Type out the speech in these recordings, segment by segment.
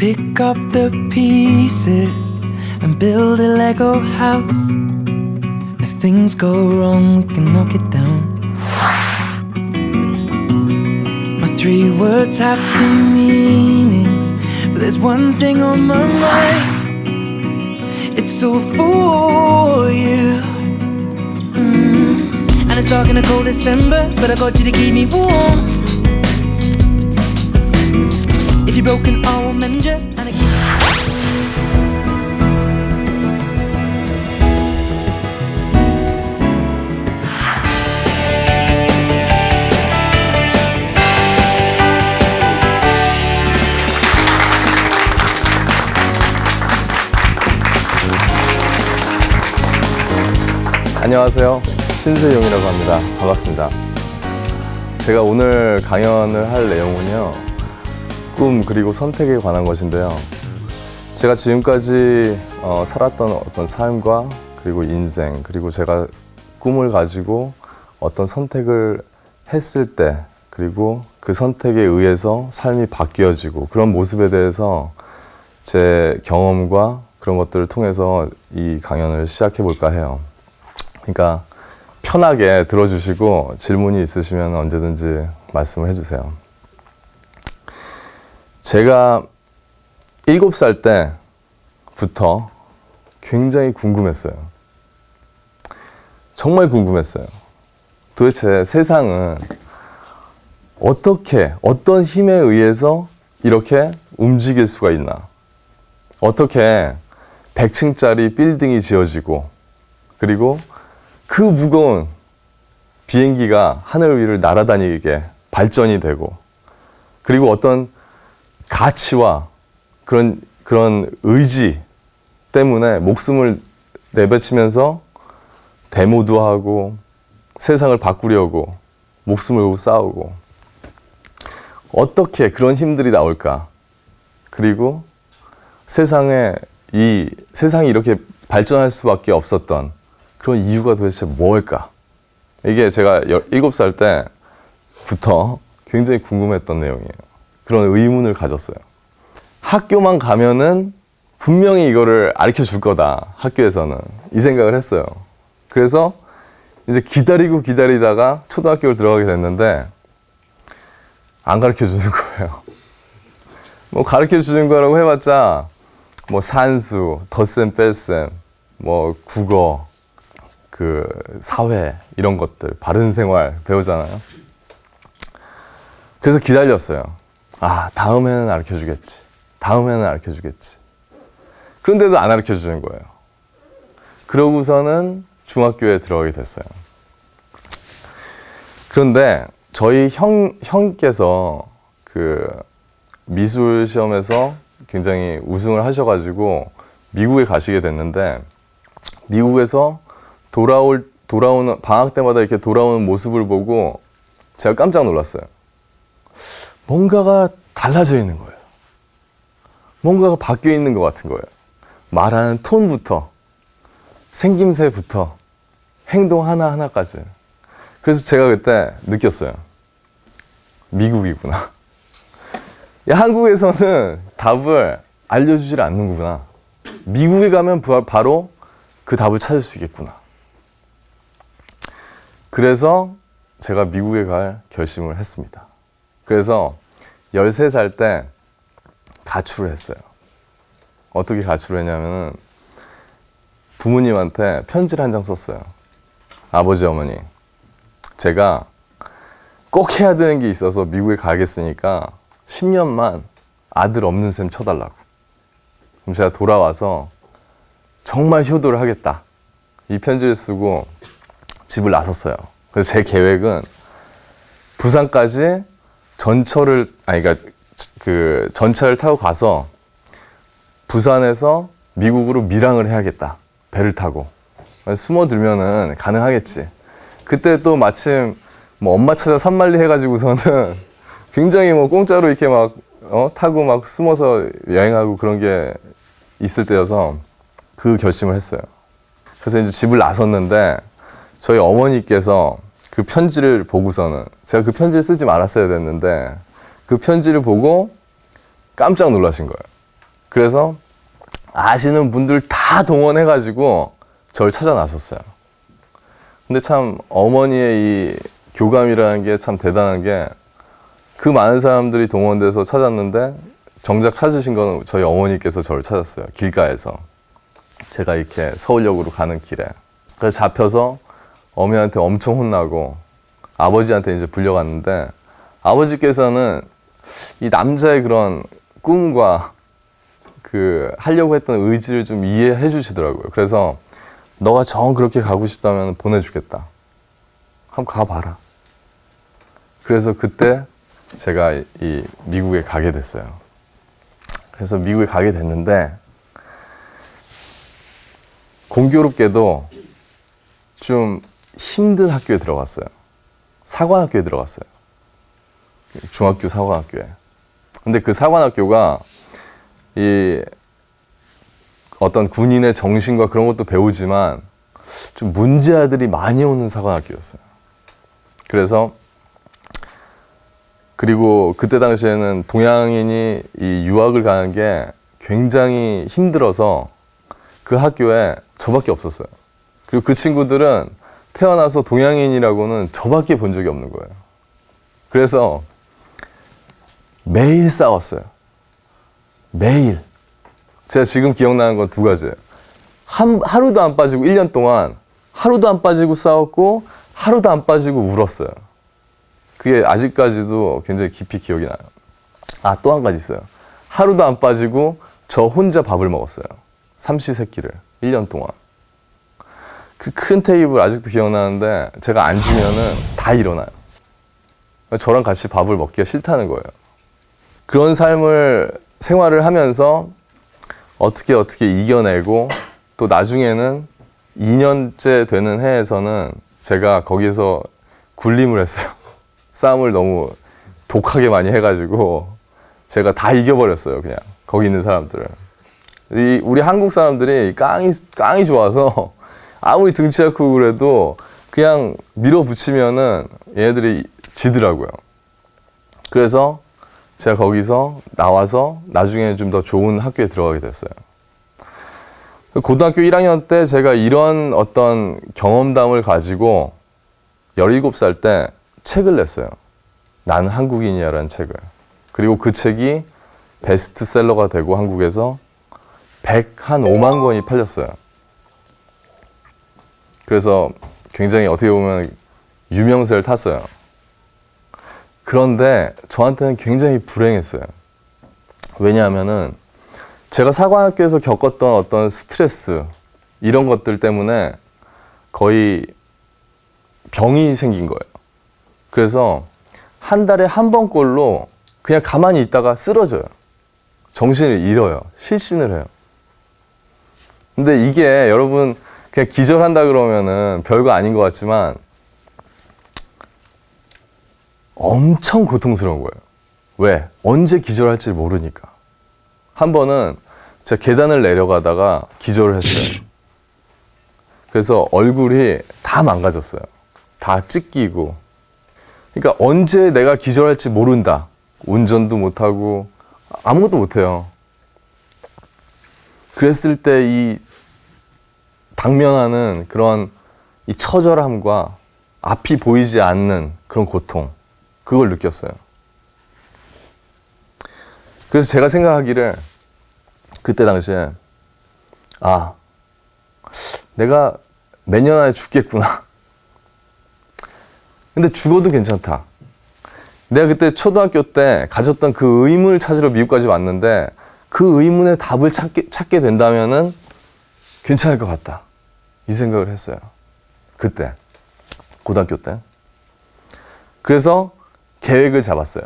Pick up the pieces and build a Lego house. If things go wrong, we can knock it down. My three words have two meanings, but there's one thing on my mind. It's all for you. Mm. And it's dark in a cold December, but I got you to keep me warm. If you're broken, I will mend you. And I 안녕하세요. 신세용이라고 합니다. 반갑습니다. 제가 오늘 강연을 할 내용은요. 꿈 그리고 선택에 관한 것인데요. 제가 지금까지 어, 살았던 어떤 삶과 그리고 인생 그리고 제가 꿈을 가지고 어떤 선택을 했을 때 그리고 그 선택에 의해서 삶이 바뀌어지고 그런 모습에 대해서 제 경험과 그런 것들을 통해서 이 강연을 시작해 볼까 해요. 그러니까 편하게 들어주시고 질문이 있으시면 언제든지 말씀을 해주세요. 제가 일곱 살 때부터 굉장히 궁금했어요. 정말 궁금했어요. 도대체 세상은 어떻게, 어떤 힘에 의해서 이렇게 움직일 수가 있나? 어떻게 100층짜리 빌딩이 지어지고, 그리고 그 무거운 비행기가 하늘 위를 날아다니게 발전이 되고 그리고 어떤 가치와 그런 그런 의지 때문에 목숨을 내바치면서 데모도 하고 세상을 바꾸려고 목숨을 싸우고 어떻게 그런 힘들이 나올까? 그리고 세상에 이 세상이 이렇게 발전할 수밖에 없었던 그런 이유가 도대체 뭘까? 이게 제가 7살 때부터 굉장히 궁금했던 내용이에요. 그런 의문을 가졌어요. 학교만 가면은 분명히 이거를 가르쳐 줄 거다. 학교에서는. 이 생각을 했어요. 그래서 이제 기다리고 기다리다가 초등학교를 들어가게 됐는데 안 가르쳐 주는 거예요. 뭐 가르쳐 주는 거라고 해봤자 뭐 산수, 덧셈, 뺄셈, 뭐 국어, 그 사회 이런 것들 바른 생활 배우잖아요. 그래서 기다렸어요. 아 다음에는 가르쳐 주겠지. 다음에는 가르쳐 주겠지. 그런데도 안 가르쳐 주는 거예요. 그러고서는 중학교에 들어가게 됐어요. 그런데 저희 형 형께서 그 미술 시험에서 굉장히 우승을 하셔가지고 미국에 가시게 됐는데 미국에서 돌아올 돌아오는 방학 때마다 이렇게 돌아오는 모습을 보고 제가 깜짝 놀랐어요. 뭔가가 달라져 있는 거예요. 뭔가가 바뀌어 있는 것 같은 거예요. 말하는 톤부터 생김새부터 행동 하나 하나까지. 그래서 제가 그때 느꼈어요. 미국이구나. 야, 한국에서는 답을 알려주질 않는구나. 미국에 가면 부- 바로 그 답을 찾을 수 있겠구나. 그래서 제가 미국에 갈 결심을 했습니다. 그래서 13살 때 가출을 했어요. 어떻게 가출을 했냐면은 부모님한테 편지를 한 장 썼어요. 아버지, 어머니. 제가 꼭 해야 되는 게 있어서 미국에 가겠으니까 10년만 아들 없는 셈 쳐달라고. 그럼 제가 돌아와서 정말 효도를 하겠다. 이 편지를 쓰고 집을 나섰어요. 그래서 제 계획은 부산까지 전철을 아니 그러니까 그 전철을 타고 가서 부산에서 미국으로 밀항을 해야겠다. 배를 타고 숨어들면은 가능하겠지. 그때 또 마침 뭐 엄마 찾아 산만리 해가지고서는 굉장히 뭐 공짜로 이렇게 막 어, 타고 막 숨어서 여행하고 그런 게 있을 때여서 그 결심을 했어요. 그래서 이제 집을 나섰는데 저희 어머니께서 그 편지를 보고서는 제가 그 편지를 쓰지 말았어야 됐는데 그 편지를 보고 깜짝 놀라신 거예요. 그래서 아시는 분들 다 동원해가지고 저를 찾아 나섰어요. 근데 참 어머니의 이 교감이라는 게 참 대단한 게 그 많은 사람들이 동원돼서 찾았는데 정작 찾으신 건 저희 어머니께서 저를 찾았어요. 길가에서. 제가 이렇게 서울역으로 가는 길에. 그래서 잡혀서 어머니한테 엄청 혼나고 아버지한테 이제 불려갔는데 아버지께서는 이 남자의 그런 꿈과 그 하려고 했던 의지를 좀 이해해 주시더라고요. 그래서 너가 정 그렇게 가고 싶다면 보내주겠다. 한번 가봐라. 그래서 그때 제가 이- 이 미국에 가게 됐어요. 그래서 미국에 가게 됐는데 공교롭게도 좀 힘든 학교에 들어갔어요. 사관학교에 들어갔어요. 중학교 사관학교에. 근데 그 사관학교가 이 어떤 군인의 정신과 그런 것도 배우지만 좀 문제아들이 많이 오는 사관학교였어요. 그래서 그리고 그때 당시에는 동양인이 이 유학을 가는 게 굉장히 힘들어서 그 학교에 저밖에 없었어요. 그리고 그 친구들은 태어나서 동양인이라고는 저밖에 본 적이 없는 거예요. 그래서 매일 싸웠어요. 매일. 제가 지금 기억나는 건 두 가지예요. 한, 하루도 안 빠지고 1년 동안 하루도 안 빠지고 싸웠고 하루도 안 빠지고 울었어요. 그게 아직까지도 굉장히 깊이 기억이 나요. 아, 또 한 가지 있어요. 하루도 안 빠지고 저 혼자 밥을 먹었어요. 삼시세끼를 1년 동안. 그 큰 테이블 아직도 기억나는데 제가 앉으면은 다 일어나요. 저랑 같이 밥을 먹기가 싫다는 거예요. 그런 삶을 생활을 하면서 어떻게 어떻게 이겨내고 또 나중에는 2년째 되는 해에서는 제가 거기서 굴림을 했어요. 싸움을 너무 독하게 많이 해가지고 제가 다 이겨버렸어요. 그냥 거기 있는 사람들을. 이 우리 한국 사람들이 깡이 깡이 좋아서 아무리 등치 않고 그래도 그냥 밀어붙이면은 얘네들이 지더라고요. 그래서 제가 거기서 나와서 나중에 좀 더 좋은 학교에 들어가게 됐어요. 고등학교 1학년 때 제가 이런 어떤 경험담을 가지고 17살 때 책을 냈어요. 나는 한국인이야라는 책을. 그리고 그 책이 베스트셀러가 되고 한국에서 100한 5만 권이 팔렸어요. 그래서 굉장히 어떻게 보면 유명세를 탔어요. 그런데 저한테는 굉장히 불행했어요. 왜냐하면은 제가 사관학교에서 겪었던 어떤 스트레스 이런 것들 때문에 거의 병이 생긴 거예요. 그래서 한 달에 한 번꼴로 그냥 가만히 있다가 쓰러져요. 정신을 잃어요. 실신을 해요. 근데 이게 여러분 그냥 기절한다 그러면은 별거 아닌 것 같지만 엄청 고통스러운 거예요. 왜? 언제 기절할지 모르니까. 한 번은 제가 계단을 내려가다가 기절을 했어요. 그래서 얼굴이 다 망가졌어요. 다 찢기고. 그러니까 언제 내가 기절할지 모른다. 운전도 못하고 아무것도 못해요. 그랬을 때 이 당면하는 그런 이 처절함과 앞이 보이지 않는 그런 고통. 그걸 느꼈어요. 그래서 제가 생각하기를 그때 당시에 아 내가 몇년 안에 죽겠구나. 근데 죽어도 괜찮다. 내가 그때 초등학교 때 가졌던 그 의문을 찾으러 미국까지 왔는데 그 의문의 답을 찾게, 찾게 된다면은 괜찮을 것 같다. 이 생각을 했어요. 그때. 고등학교 때. 그래서 계획을 잡았어요.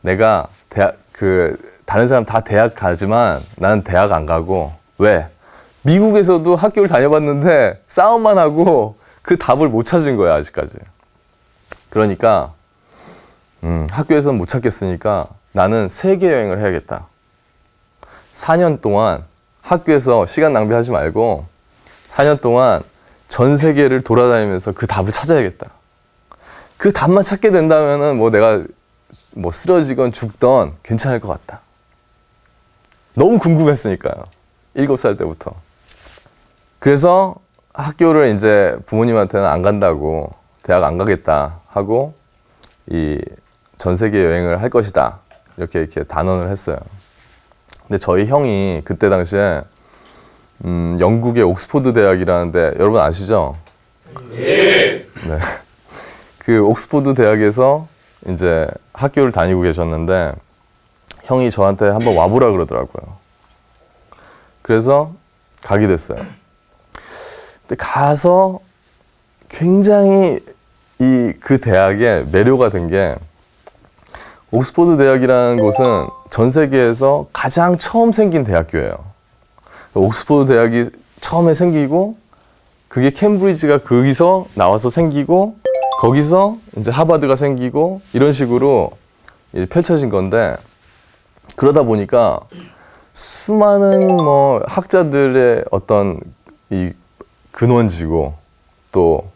내가 대학, 그, 다른 사람 다 대학 가지만 나는 대학 안 가고, 왜? 미국에서도 학교를 다녀봤는데 싸움만 하고 그 답을 못 찾은 거야, 아직까지. 그러니까, 음, 학교에서는 못 찾겠으니까 나는 세계 여행을 해야겠다. 4년 동안 학교에서 시간 낭비하지 말고 4년 동안 전 세계를 돌아다니면서 그 답을 찾아야겠다. 그 답만 찾게 된다면은 뭐 내가 뭐 쓰러지건 죽던 괜찮을 것 같다. 너무 궁금했으니까요. 일곱 살 때부터. 그래서 학교를 이제 부모님한테는 안 간다고 대학 안 가겠다 하고 이 전 세계 여행을 할 것이다 이렇게 이렇게 단언을 했어요. 근데 저희 형이 그때 당시에 음, 영국의 옥스포드 대학이라는데 여러분 아시죠? 네. 그 옥스포드 대학에서 이제 학교를 다니고 계셨는데 형이 저한테 한번 와보라 그러더라고요. 그래서 가게 됐어요. 근데 가서 굉장히 이 그 대학에 매료가 된 게 옥스포드 대학이라는 곳은 전 세계에서 가장 처음 생긴 대학교예요. 옥스포드 대학이 처음에 생기고 그게 캠브리지가 거기서 나와서 생기고 거기서 이제 하버드가 생기고 이런 식으로 펼쳐진 건데 그러다 보니까 수많은 뭐 학자들의 어떤 이 근원지고 또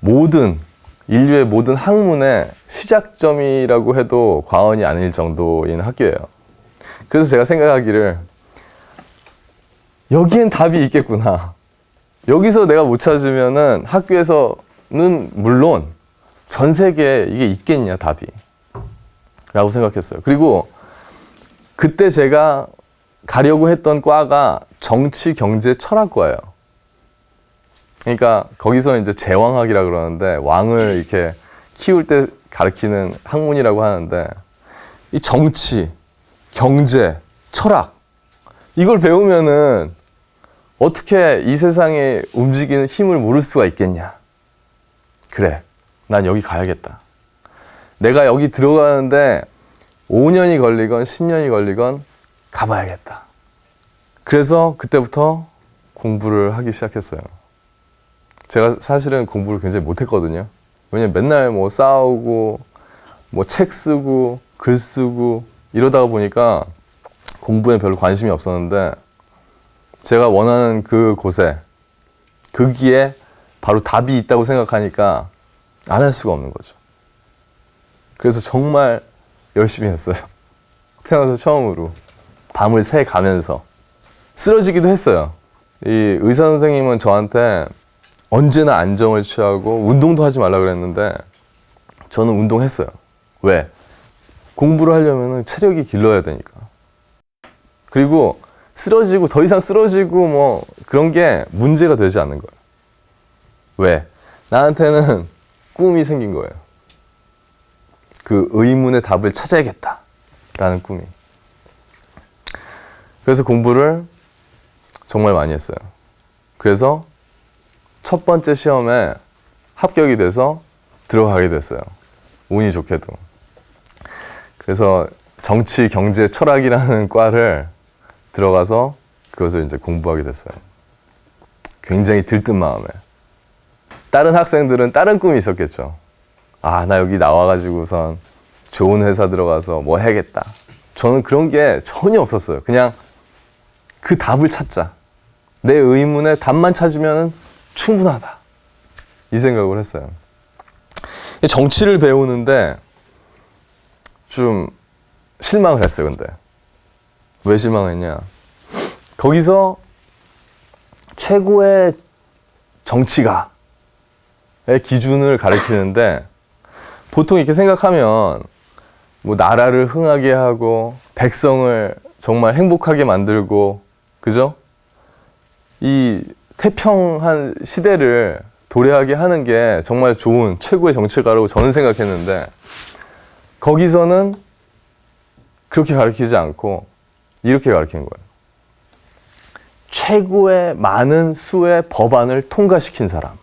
모든 인류의 모든 학문의 시작점이라고 해도 과언이 아닐 정도인 학교예요. 그래서 제가 생각하기를 여기엔 답이 있겠구나. 여기서 내가 못 찾으면은 학교에서는 물론 전 세계에 이게 있겠냐 답이. 라고 생각했어요. 그리고 그때 제가 가려고 했던 과가 정치, 경제, 철학과예요. 그러니까 거기서 이제 제왕학이라 그러는데 왕을 이렇게 키울 때 가르치는 학문이라고 하는데 이 정치, 경제, 철학 이걸 배우면은 어떻게 이 세상에 움직이는 힘을 모를 수가 있겠냐? 그래, 난 여기 가야겠다. 내가 여기 들어가는데 5년이 걸리건 10년이 걸리건 가봐야겠다. 그래서 그때부터 공부를 하기 시작했어요. 제가 사실은 공부를 굉장히 못했거든요. 왜냐면 맨날 뭐 싸우고, 뭐 책 쓰고, 글 쓰고, 이러다가 보니까 공부에 별로 관심이 없었는데, 제가 원하는 그 곳에, 거기에 바로 답이 있다고 생각하니까 안 할 수가 없는 거죠. 그래서 정말 열심히 했어요. 태어나서 처음으로. 밤을 새 가면서. 쓰러지기도 했어요. 이 의사 선생님은 저한테 언제나 안정을 취하고 운동도 하지 말라 그랬는데 저는 운동했어요. 왜? 공부를 하려면 체력이 길러야 되니까. 그리고 쓰러지고 더 이상 쓰러지고 뭐 그런 게 문제가 되지 않는 거예요. 왜? 나한테는 꿈이 생긴 거예요. 그 의문의 답을 찾아야겠다라는 꿈이. 그래서 공부를 정말 많이 했어요. 그래서 첫 번째 시험에 합격이 돼서 들어가게 됐어요. 운이 좋게도. 그래서 정치, 경제, 철학이라는 과를 들어가서 그것을 이제 공부하게 됐어요. 굉장히 들뜬 마음에. 다른 학생들은 다른 꿈이 있었겠죠. 아, 나 여기 나와가지고선 좋은 회사 들어가서 뭐 해야겠다. 저는 그런 게 전혀 없었어요. 그냥 그 답을 찾자. 내 의문의 답만 찾으면 충분하다. 이 생각을 했어요. 정치를 배우는데 좀 실망을 했어요, 근데. 왜 실망했냐. 거기서 최고의 정치가의 기준을 가리키는데 보통 이렇게 생각하면 뭐 나라를 흥하게 하고 백성을 정말 행복하게 만들고 그죠? 이 태평한 시대를 도래하게 하는 게 정말 좋은 최고의 정치가라고 저는 생각했는데 거기서는 그렇게 가르치지 않고 이렇게 가르치는 거예요. 최고의 많은 수의 법안을 통과시킨 사람.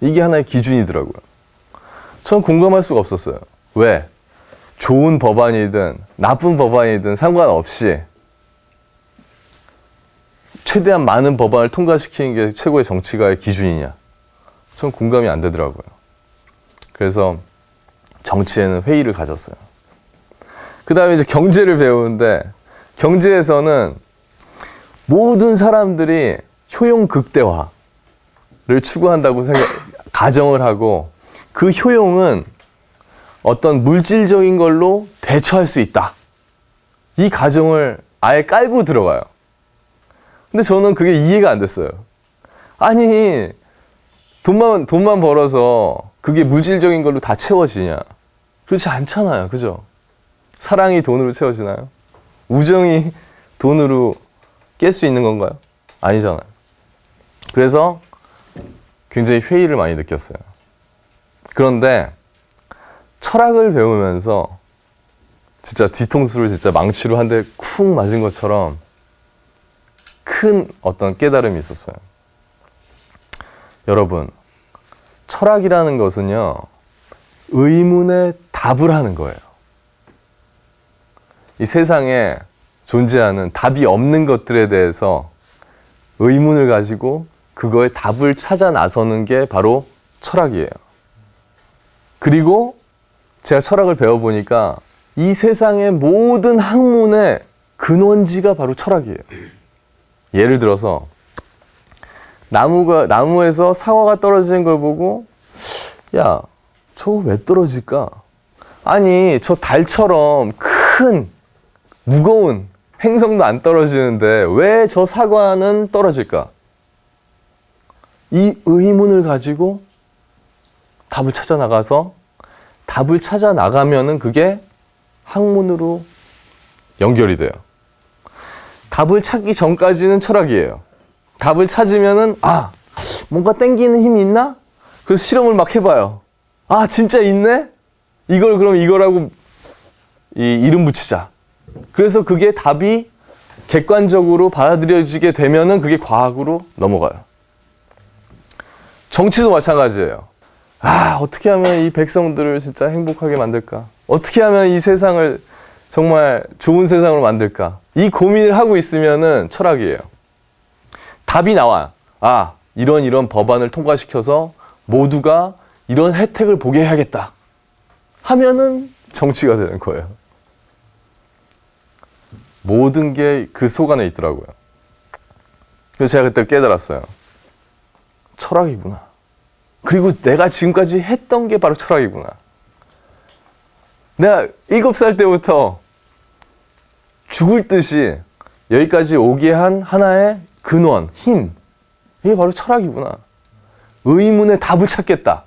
이게 하나의 기준이더라고요. 전 공감할 수가 없었어요. 왜? 좋은 법안이든 나쁜 법안이든 상관없이 최대한 많은 법안을 통과시키는 게 최고의 정치가의 기준이냐? 전 공감이 안 되더라고요. 그래서 정치에는 회의를 가졌어요. 그 다음에 이제 경제를 배우는데 경제에서는 모든 사람들이 효용 극대화를 추구한다고 생각, 가정을 하고 그 효용은 어떤 물질적인 걸로 대처할 수 있다. 이 가정을 아예 깔고 들어가요. 근데 저는 그게 이해가 안 됐어요. 아니, 돈만, 돈만 벌어서 그게 물질적인 걸로 다 채워지냐? 그렇지 않잖아요. 그죠? 사랑이 돈으로 채워지나요? 우정이 돈으로 깰 수 있는 건가요? 아니잖아요. 그래서 굉장히 회의를 많이 느꼈어요. 그런데 철학을 배우면서 진짜 뒤통수를 진짜 망치로 한 대 쿵 맞은 것처럼 큰 어떤 깨달음이 있었어요. 여러분, 철학이라는 것은요, 의문에 답을 하는 거예요. 이 세상에 존재하는 답이 없는 것들에 대해서 의문을 가지고 그거에 답을 찾아 나서는 게 바로 철학이에요. 그리고 제가 철학을 배워보니까 이 세상의 모든 학문의 근원지가 바로 철학이에요. 예를 들어서 나무가 나무에서 사과가 떨어지는 걸 보고 야 저거 왜 떨어질까? 아니 저 달처럼 큰 무거운 행성도 안 떨어지는데 왜 저 사과는 떨어질까? 이 의문을 가지고 답을 찾아 나가서 답을 찾아 나가면은 그게 학문으로 연결이 돼요. 답을 찾기 전까지는 철학이에요. 답을 찾으면은 아 뭔가 땡기는 힘이 있나? 그래서 실험을 막 해봐요. 아 진짜 있네? 이걸 그럼 이거라고 이 이름 붙이자. 그래서 그게 답이 객관적으로 받아들여지게 되면은 그게 과학으로 넘어가요. 정치도 마찬가지예요. 아, 어떻게 하면 이 백성들을 진짜 행복하게 만들까? 어떻게 하면 이 세상을 정말 좋은 세상으로 만들까? 이 고민을 하고 있으면은 철학이에요. 답이 나와. 아, 이런 이런 법안을 통과시켜서 모두가 이런 혜택을 보게 해야겠다. 하면은 정치가 되는 거예요. 모든 게 그 속 안에 있더라고요. 그래서 제가 그때 깨달았어요. 철학이구나. 그리고 내가 지금까지 했던 게 바로 철학이구나. 내가 일곱 살 때부터 죽을 듯이 여기까지 오게 한 하나의 근원, 힘. 이게 바로 철학이구나. 의문의 답을 찾겠다.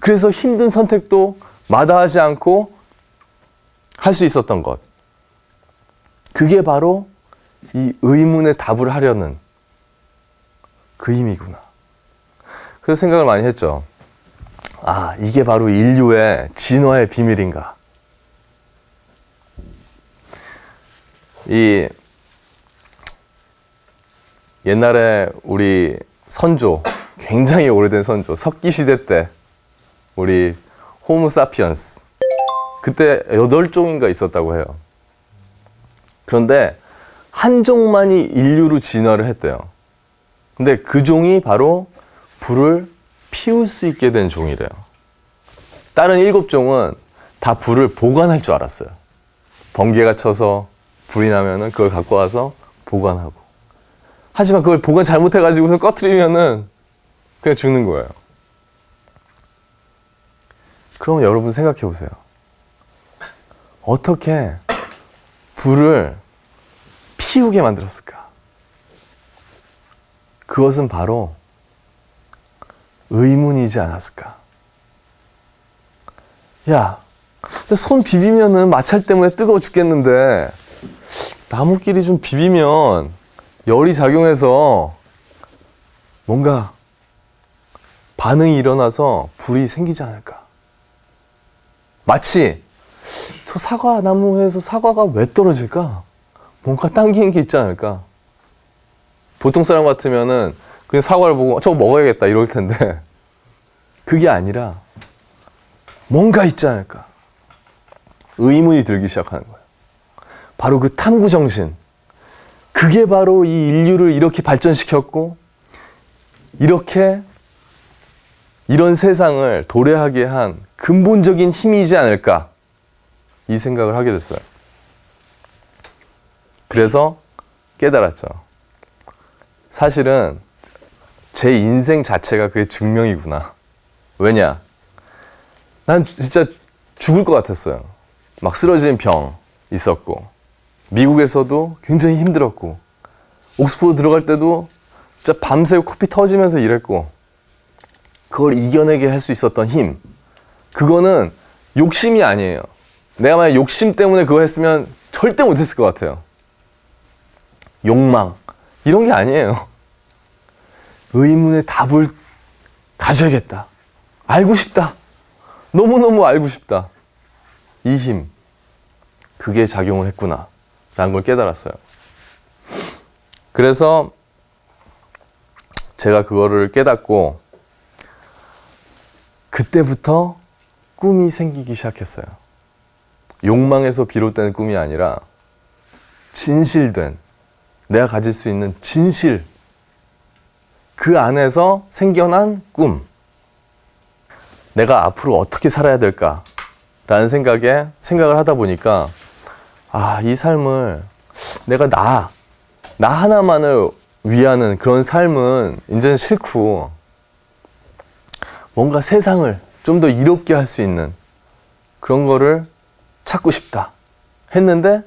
그래서 힘든 선택도 마다하지 않고 할 수 있었던 것. 그게 바로 이 의문의 답을 하려는 그 힘이구나. 그래서 생각을 많이 했죠. 아, 이게 바로 인류의 진화의 비밀인가. 이 옛날에 우리 선조, 굉장히 오래된 선조, 석기 시대 때 우리 호모 사피언스 그때 여덟 종인가 있었다고 해요. 그런데 한 종만이 인류로 진화를 했대요. 근데 그 종이 바로 불을 피울 수 있게 된 종이래요. 다른 일곱 종은 다 불을 보관할 줄 알았어요. 번개가 쳐서 불이 나면은 그걸 갖고 와서 보관하고. 하지만 그걸 보관 잘못해가지고서 꺼트리면은 그냥 죽는 거예요. 그럼 여러분 생각해 보세요. 어떻게 불을 피우게 만들었을까? 그것은 바로 의문이지 않았을까? 야, 손 비비면은 마찰 때문에 뜨거워 죽겠는데 나무끼리 좀 비비면 열이 작용해서 뭔가 반응이 일어나서 불이 생기지 않을까? 마치 저 사과 나무에서 사과가 왜 떨어질까? 뭔가 당기는 게 있지 않을까? 보통 사람 같으면은 그냥 사과를 보고 저거 먹어야겠다 이럴 텐데 그게 아니라 뭔가 있지 않을까? 의문이 들기 시작하는 거예요. 바로 그 탐구 정신. 그게 바로 이 인류를 이렇게 발전시켰고 이렇게 이런 세상을 도래하게 한 근본적인 힘이지 않을까 이 생각을 하게 됐어요. 그래서 깨달았죠. 사실은 제 인생 자체가 그게 증명이구나. 왜냐? 난 진짜 죽을 것 같았어요. 막 쓰러진 병 있었고, 미국에서도 굉장히 힘들었고 옥스포드 들어갈 때도 진짜 밤새 코피 터지면서 일했고 그걸 이겨내게 할 수 있었던 힘 그거는 욕심이 아니에요. 내가 만약 욕심 때문에 그거 했으면 절대 못했을 것 같아요. 욕망 이런 게 아니에요. 의문의 답을 가져야겠다. 알고 싶다. 너무너무 알고 싶다. 이 힘. 그게 작용을 했구나. 라는 걸 깨달았어요. 그래서 제가 그거를 깨닫고 그때부터 꿈이 생기기 시작했어요. 욕망에서 비롯된 꿈이 아니라 진실된 내가 가질 수 있는 진실 그 안에서 생겨난 꿈. 내가 앞으로 어떻게 살아야 될까 라는 생각에 생각을 하다 보니까 아, 이 삶을 내가 나, 나 하나만을 위하는 그런 삶은 이제는 싫고 뭔가 세상을 좀 더 이롭게 할 수 있는 그런 거를 찾고 싶다 했는데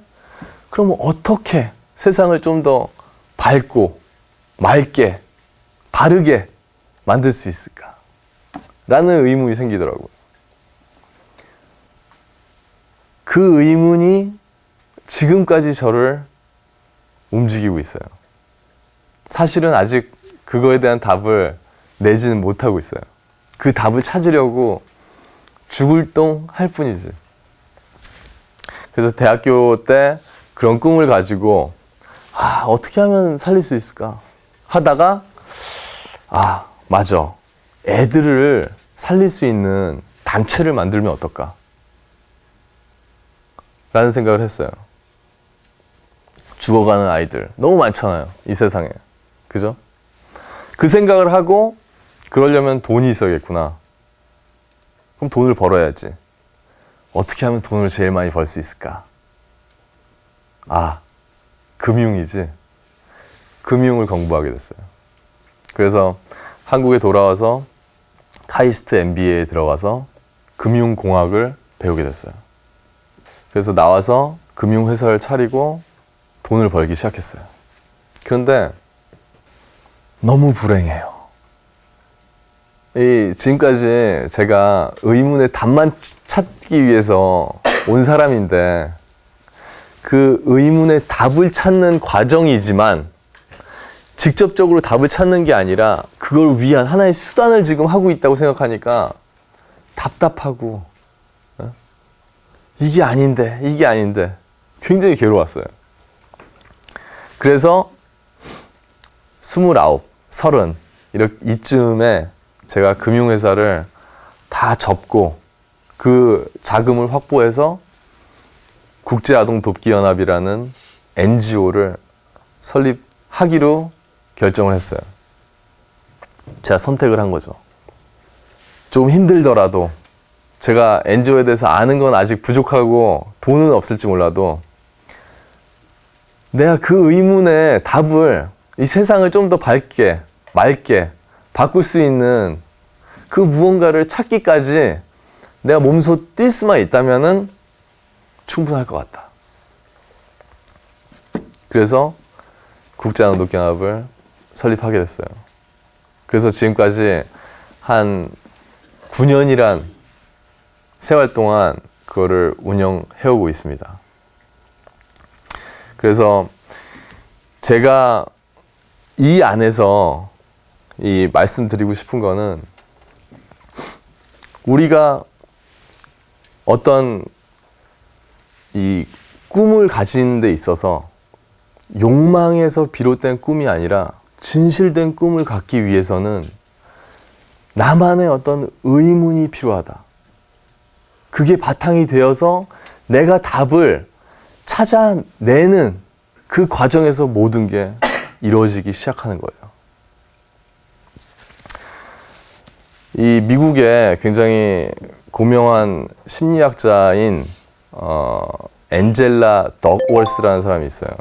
그럼 어떻게 세상을 좀 더 밝고 맑게 바르게 만들 수 있을까? 라는 의문이 생기더라고요. 그 의문이 지금까지 저를 움직이고 있어요. 사실은 아직 그거에 대한 답을 내지는 못하고 있어요. 그 답을 찾으려고 죽을 똥 할 뿐이지. 그래서 대학교 때 그런 꿈을 가지고 아, 어떻게 하면 살릴 수 있을까? 하다가 아, 맞아. 애들을 살릴 수 있는 단체를 만들면 어떨까? 라는 생각을 했어요. 죽어가는 아이들. 너무 많잖아요. 이 세상에. 그죠? 그 생각을 하고, 그러려면 돈이 있어야겠구나. 그럼 돈을 벌어야지. 어떻게 하면 돈을 제일 많이 벌 수 있을까? 아, 금융이지. 금융을 공부하게 됐어요. 그래서 한국에 돌아와서 카이스트 MBA에 들어가서 금융공학을 배우게 됐어요. 그래서 나와서 금융회사를 차리고 돈을 벌기 시작했어요. 그런데 너무 불행해요. 이 지금까지 제가 의문의 답만 찾기 위해서 온 사람인데 그 의문의 답을 찾는 과정이지만 직접적으로 답을 찾는 게 아니라 그걸 위한 하나의 수단을 지금 하고 있다고 생각하니까 답답하고 어? 이게 아닌데 이게 아닌데 굉장히 괴로웠어요. 그래서 스물아홉, 서른 이렇게 이쯤에 제가 금융회사를 다 접고 그 자금을 확보해서 국제아동돕기연합이라는 NGO를 설립하기로 결정을 했어요. 제가 선택을 한 거죠. 좀 힘들더라도 제가 NGO에 대해서 아는 건 아직 부족하고 돈은 없을지 몰라도 내가 그 의문의 답을 이 세상을 좀 더 밝게, 맑게 바꿀 수 있는 그 무언가를 찾기까지 내가 몸소 뛸 수만 있다면은 충분할 것 같다. 그래서 국제아동독경합을 설립하게 됐어요. 그래서 지금까지 한 9년이란 세월 동안 그거를 운영해오고 있습니다. 그래서 제가 이 안에서 이 말씀드리고 싶은 거는 우리가 어떤 이 꿈을 가진 데 있어서 욕망에서 비롯된 꿈이 아니라 진실된 꿈을 갖기 위해서는 나만의 어떤 의문이 필요하다. 그게 바탕이 되어서 내가 답을 찾아내는 그 과정에서 모든 게 이루어지기 시작하는 거예요. 이 미국에 굉장히 고명한 심리학자인 어, 엔젤라 덕월스라는 사람이 있어요.